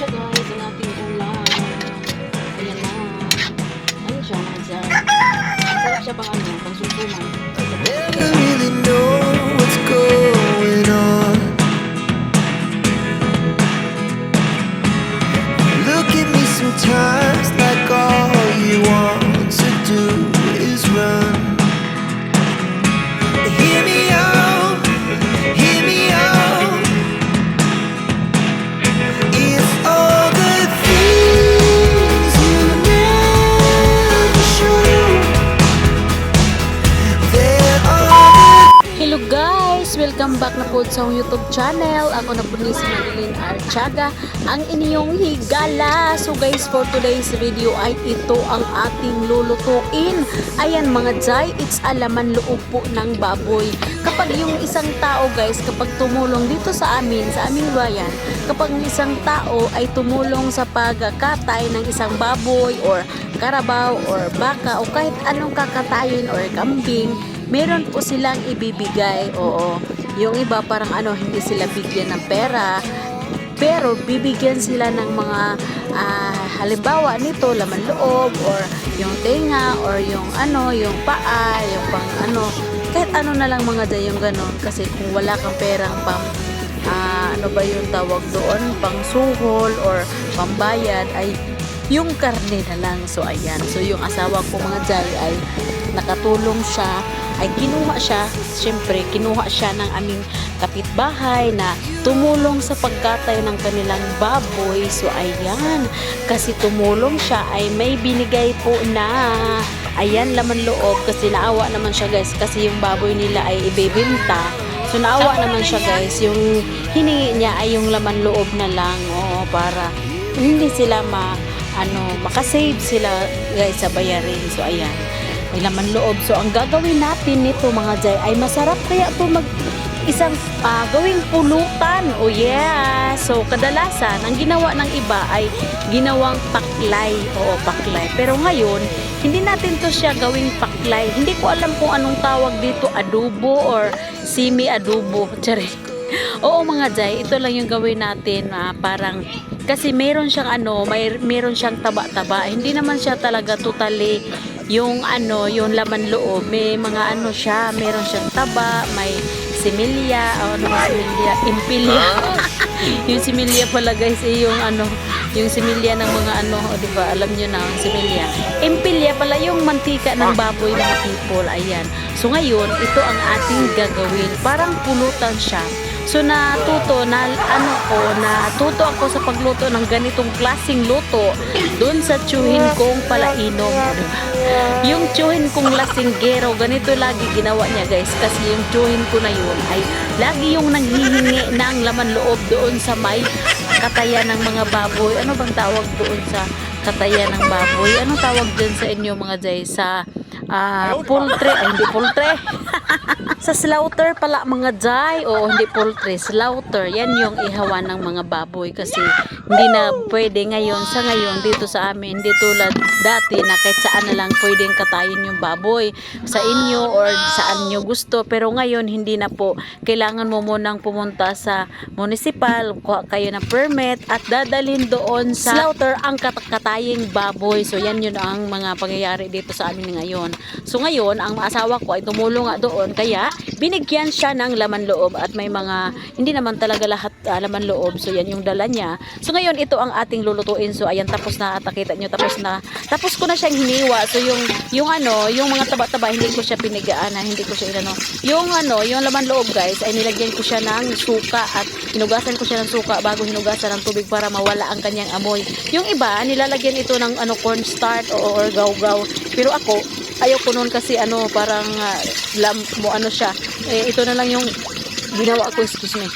siya guys, ang ating ulam. Ayan na. Ayun siya dyan. Sarap siya pang ano, pang susuman. Never Po sa YouTube channel. Ako na po ni si Madeline Archaga, ang inyong higala. So guys, for today's video ay ito ang ating lulutuin. Ayan mga jay, it's alaman loob po ng baboy. Kapag yung isang tao guys, kapag tumulong dito sa amin, sa aming bayan, kapag ang isang tao ay tumulong sa pagkatay ng isang baboy or karabaw or baka o kahit anong kakatayin or kambing, meron po silang ibibigay. Oo. Yung iba parang ano, hindi sila bigyan ng pera. Pero bibigyan sila ng mga ah, halimbawa nito, laman loob or yung tenga or yung ano, yung paa, yung pang ano, kahit ano na lang mga day yung ganon. Kasi kung wala kang perang pang ah, ano ba yung tawag doon, pang suhol or pambayad ay yung karne na lang. So, ayan. So, yung asawa ko mga jay ay nakatulong siya ay kinuha siya, syempre kinuha siya ng aming kapitbahay na tumulong sa pagkatay ng kanilang baboy. So ayan, kasi tumulong siya ay may binigay po na ayan laman loob. Kasi naawa naman siya guys. Kasi yung baboy nila ay ibebenta. So naawa naman siya guys, yung hiningi niya ay yung laman loob na lang. Oo, para hindi sila ma ano, makasave sila guys sa bayarin. So ayan may laman loob. So, ang gagawin natin nito mga jay ay masarap kaya to mag isang ah, gawing pulutan. Oh yeah! So, kadalasan, ang ginawa ng iba ay ginawang paklay. Oo, paklay. Pero ngayon, hindi natin to siya gawing paklay. Hindi ko alam kung anong tawag dito, adobo or semi-adobo. Tsari. Oo mga jay, ito lang yung gawin natin ah, parang kasi meron siyang ano, may meron siyang taba-taba. Hindi naman siya talaga totally yung ano, yung laman loob. May mga ano siya, meron siyang taba, may similya, o ano ba similya? Impilya. yung similya pala guys, eh, yung ano, yung similya ng mga ano, o di ba, alam niyo na, similya. Impilya pala yung mantika ng baboy mga people, ayan. So ngayon, ito ang ating gagawin. Parang pulutan siya. So natuto na ano ko, natuto ako sa pagluto ng ganitong klasing luto doon sa tsuhin kong palainom. Di ba? Yung tsuhin kong lasinggero, ganito lagi ginawa niya guys. Kasi yung tsuhin ko na yun ay lagi yung nanghihingi ng laman loob doon sa may katayan ng mga baboy. Ano bang tawag doon sa katayan ng baboy? Ano tawag dyan sa inyo mga jay? Sa ah, poultry, ay hindi poultry. sa slaughter pala mga jay. Oo, hindi poultry, slaughter. Yan yung ihawan ng mga baboy kasi hindi na pwede ngayon sa ngayon dito sa amin, hindi tulad dati na kahit saan na lang pwedeng katayin yung baboy sa inyo or saan nyo gusto. Pero ngayon hindi na po. Kailangan mo munang pumunta sa municipal, kuha kayo ng permit at dadalhin doon sa slaughter ang kat- kataying baboy. So yan yun ang mga pangyayari dito sa amin ngayon. So ngayon, ang asawa ko ay tumulong nga doon kaya binigyan siya ng laman loob at may mga hindi naman talaga lahat ah, laman loob. So yan yung dala niya. So ngayon ito ang ating lulutuin. So ayan tapos na at nakita nyo tapos na tapos ko na siyang hiniwa. So yung yung ano, yung mga taba-taba hindi ko siya pinigaan, ah, hindi ko siya inano. Yung ano, yung laman loob guys ay nilagyan ko siya ng suka at hinugasan ko siya ng suka bago hinugasan ng tubig para mawala ang kanyang amoy. Yung iba nilalagyan ito ng ano cornstarch o or gaw-gaw. Pero ako ayaw ko noon kasi ano parang ah, lam mo ano siya. Eh, ito na lang yung ginawa ko, excuse me.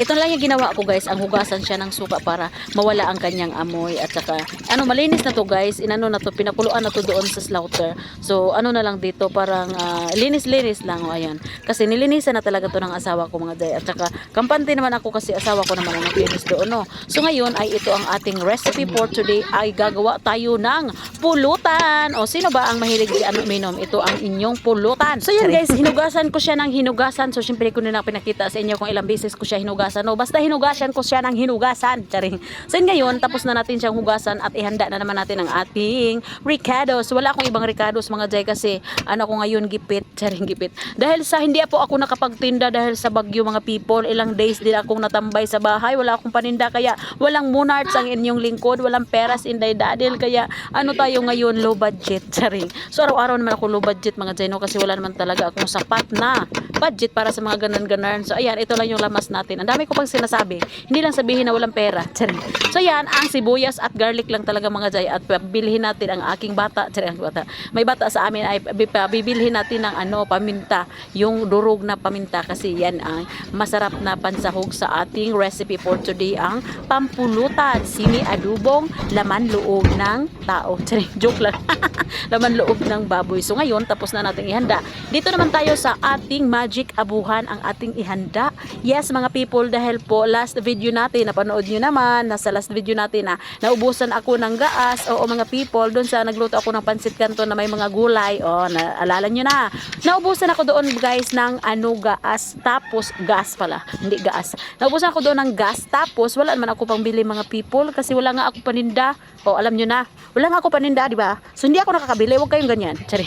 Ito na lang yung ginawa ko guys, ang hugasan siya ng suka para mawala ang kanyang amoy at saka ano malinis na to guys, inano na to, pinakuluan na to doon sa slaughter. So ano na lang dito, parang ah, linis-linis lang o ayan. Kasi nilinisan na talaga to ng asawa ko mga day at saka kampante naman ako kasi asawa ko naman ang naglinis doon no. So ngayon ay ito ang ating recipe for today ay gagawa tayo ng pulutan. O sino ba ang mahilig di ano minom? Ito ang inyong pulutan. So yan guys, hinugasan ko siya ng hinugasan. So syempre ko na pinakita sa inyo kung ilang beses ko siya hinugasan hinugasan. No, basta hinugasan ko siya ng hinugasan. Charing. So ngayon, tapos na natin siyang hugasan at ihanda na naman natin ang ating ricados. Wala akong ibang ricados mga jay kasi ano ko ngayon gipit, charing gipit. Dahil sa hindi po ako nakapagtinda dahil sa bagyo mga people, ilang days din akong natambay sa bahay, wala akong paninda kaya walang monarchs ang inyong lingkod, walang peras inday dadil kaya ano tayo ngayon low budget, charing. So araw-araw naman ako low budget mga jay no kasi wala naman talaga akong sapat na budget para sa mga ganan-ganan. So ayan, ito lang yung lamas natin. Ang dami ko pang sinasabi. Hindi lang sabihin na walang pera. Charing. So yan, ang sibuyas at garlic lang talaga mga jay at bilhin natin ang aking bata. Ang bata. May bata sa amin ay bi- bibilhin natin ng ano, paminta. Yung durog na paminta kasi yan ang masarap na pansahog sa ating recipe for today ang pampulutan. Sini adubong laman loob ng tao. Charing, joke lang. laman loob ng baboy. So ngayon, tapos na nating ihanda. Dito naman tayo sa ating magic abuhan ang ating ihanda. Yes, mga people, dahil po last video natin, napanood nyo naman, nasa last video natin na naubusan ako ng gaas. Oo, mga people, doon sa nagluto ako ng pansit kanto na may mga gulay. O, naalala nyo na. Naubusan ako doon, guys, ng ano, gaas. Tapos, gas pala. Hindi gas. Naubusan ako doon ng gas. Tapos, wala naman ako pang bili, mga people, kasi wala nga ako paninda. O, alam nyo na. Wala nga ako paninda, di ba? So, hindi ako nakakabili. Huwag kayong ganyan. Tsari.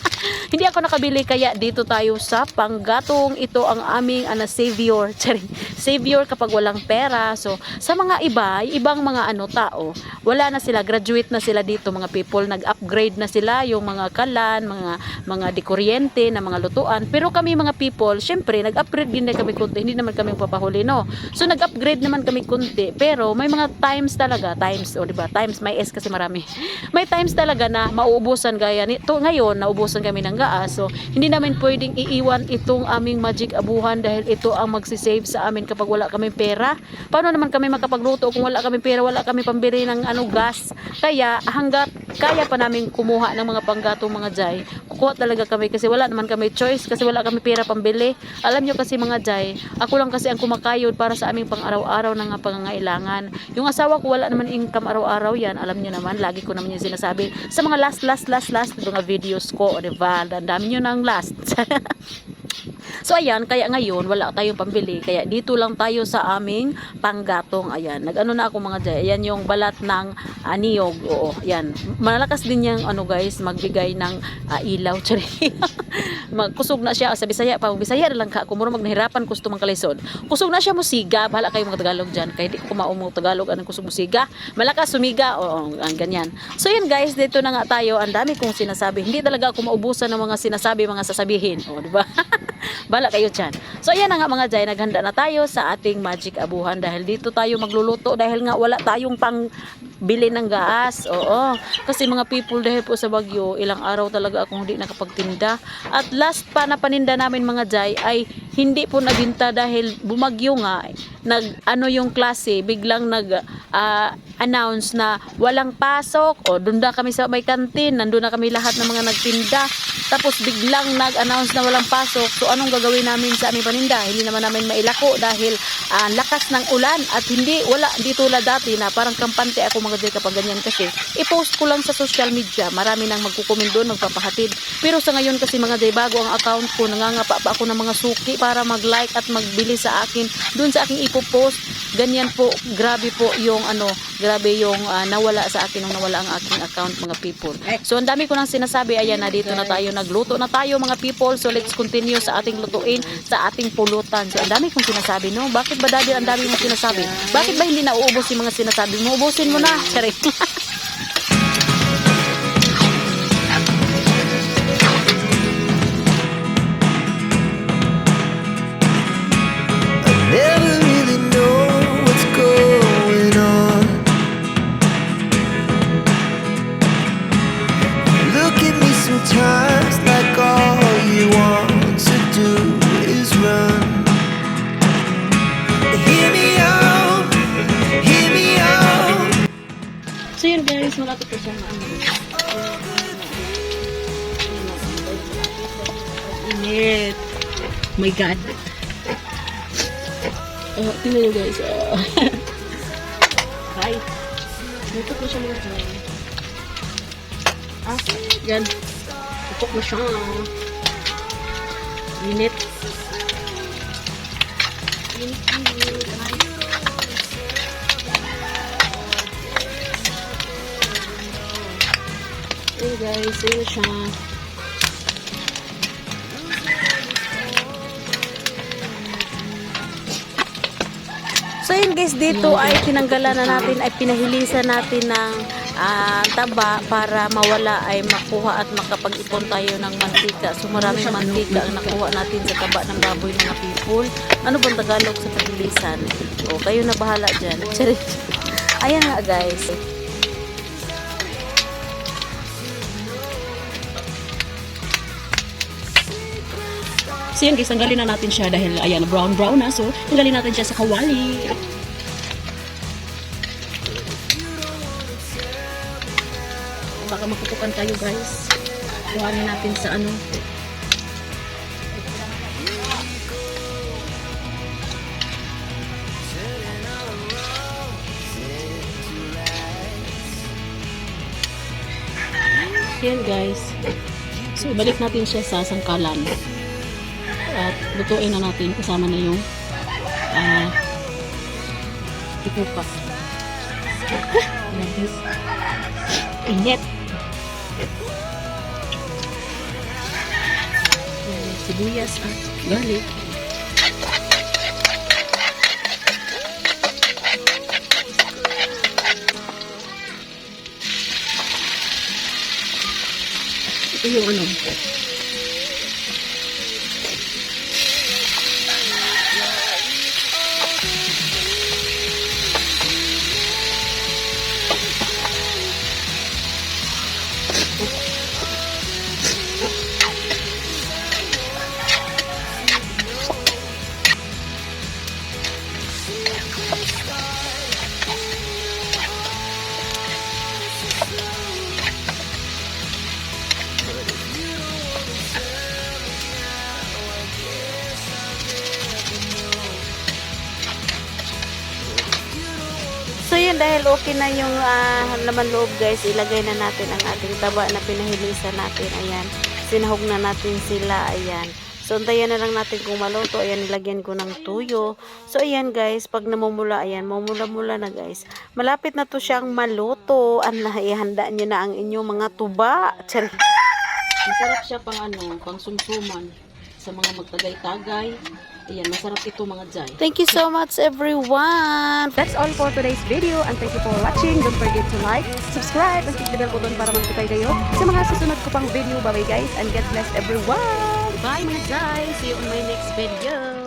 hindi ako nakabili kaya dito tayo sa panggatong ito ang aming ano, savior Charing. Savior kapag walang pera. So sa mga iba ibang mga ano tao wala na sila graduate na sila dito. Mga people nag-upgrade na sila yung mga kalan mga mga dekuryente na mga lutuan. Pero kami mga people syempre nag-upgrade din na kami kunti. Hindi naman kami papahuli no? So nag-upgrade naman kami kunti. Pero may mga times talaga times o di ba? Times may S kasi marami. May times talaga na mauubusan gaya nito ngayon naubusan kami ng gaas so hindi namin pwedeng iiwan itong aming magic abuhan dahil ito ang magsisave sa amin kapag wala kami pera. Paano naman kami makapagluto kung wala kami pera wala kami pambili ng ano gas? Kaya hanggat kaya pa namin kumuha ng mga panggatong mga jay kukuha talaga kami kasi wala naman kami choice kasi wala kami pera pambili. Alam nyo kasi mga jay ako lang kasi ang kumakayod para sa aming pang araw-araw na nga pangangailangan. Yung asawa ko wala naman income araw-araw yan. Alam nyo naman lagi ko naman yung sinasabi. Sa mga last last last last mga videos ko o diba ang dami nyo ng last So ayan, kaya ngayon wala tayong pambili. Kaya dito lang tayo sa aming panggatong. Ayan, nag-ano na ako mga jay. Ayan yung balat ng ah, niyog. Oo, ayan. Malakas din yung ano guys, magbigay ng ah, ilaw. Magkusog na siya. Sa Bisaya pa, Bisaya lang ka. Kumuro magnahirapan gusto mang kalisod. Kusog na siya musiga. Bahala kayo mga Tagalog dyan. Kaya di ko maumo Tagalog. Anong kusog musiga? Malakas sumiga. Oo, ang ganyan. So yan guys, dito na nga tayo. Ang dami kong sinasabi. Hindi talaga ako maubusan ng mga sinasabi, mga sasabihin. O, di ba? Bala kayo dyan. So ayan na nga mga jay, naghanda na tayo sa ating magic abuhan dahil dito tayo magluluto dahil nga wala tayong pang bili ng gas. Oo. Kasi mga people dahil po sa Bagyo, ilang araw talaga akong hindi nakapagtinda. At last pa na paninda namin mga jay ay hindi po nabinta dahil bumagyo nga. Nag ano yung klase, biglang nag ah, announce na walang pasok o doon na kami sa may kantin, nandun na kami lahat ng mga nagtinda. Tapos biglang nag-announce na walang pasok. So anong gagawin namin sa aming paninda? Hindi naman namin mailako dahil ah, lakas ng ulan at hindi wala di tulad dati na parang kampante ako mga jay kapag ganyan kasi i-post ko lang sa social media. Marami nang magkukumin doon, magpapahatid. Pero sa ngayon kasi mga jay bago ang account ko, nangangapa pa ako ng mga suki para mag-like at magbili sa akin doon sa aking ipopost. Ganyan po, grabe po yung ano, grabe yung ah, nawala sa akin nung nawala ang aking account mga people. So ang dami ko nang sinasabi, ayan na dito na tayo, nagluto na tayo mga people. So let's continue sa ating lutuin, sa ating pulutan. So ang dami kong sinasabi, no? Bakit ba daddy ang dami mong sinasabi? Bakit ba hindi nauubos yung mga sinasabi mo? Ubusin mo na. Charing. my God. Oh, tingnan nyo guys. Oh. Hi. Dito ko siya mga dyan. Ah, yan. Tupok na siya. Init. Hey guys, ayun siya. So yun guys, dito ay tinanggalan na natin, ay pinahilisan natin ng ah, taba para mawala ay makuha at makapag-ipon tayo ng mantika. So maraming mantika ang nakuha natin sa taba ng baboy mga people. Ano bang Tagalog sa pahilisan? O kayo na bahala dyan. Charit. Ayan nga guys. So yun guys, tanggalin na natin siya dahil ayan, brown brown na. So, tanggalin natin siya sa kawali. Baka makukukan kayo guys. Kuhanin natin sa ano. Yan guys. So, balik natin siya sa sangkalan at lutuin na natin kasama na yung ah itupa. Init. Sibuyas at garlic. Ito yung ano, dahil okay na yung ah, laman loob guys, ilagay na natin ang ating taba na pinahilisan natin. Ayan, sinahog na natin sila. Ayan. So, antayan na lang natin kung maluto. Ayan, nilagyan ko ng tuyo. So, ayan guys, pag namumula, ayan, mamula-mula na guys. Malapit na to siyang maluto. Ang ihanda nyo na ang inyong mga tuba. Charing. masarap siya pang ano, pang sumsuman sa mga magtagay-tagay. Ayan, masarap ito mga jay. Thank you so much everyone. That's all for today's video and thank you for watching. Don't forget to like, subscribe, and click the bell button para mag-notify kayo sa mga susunod ko pang video. Bye-bye guys and God bless everyone! Bye mga guys! See you on my next video!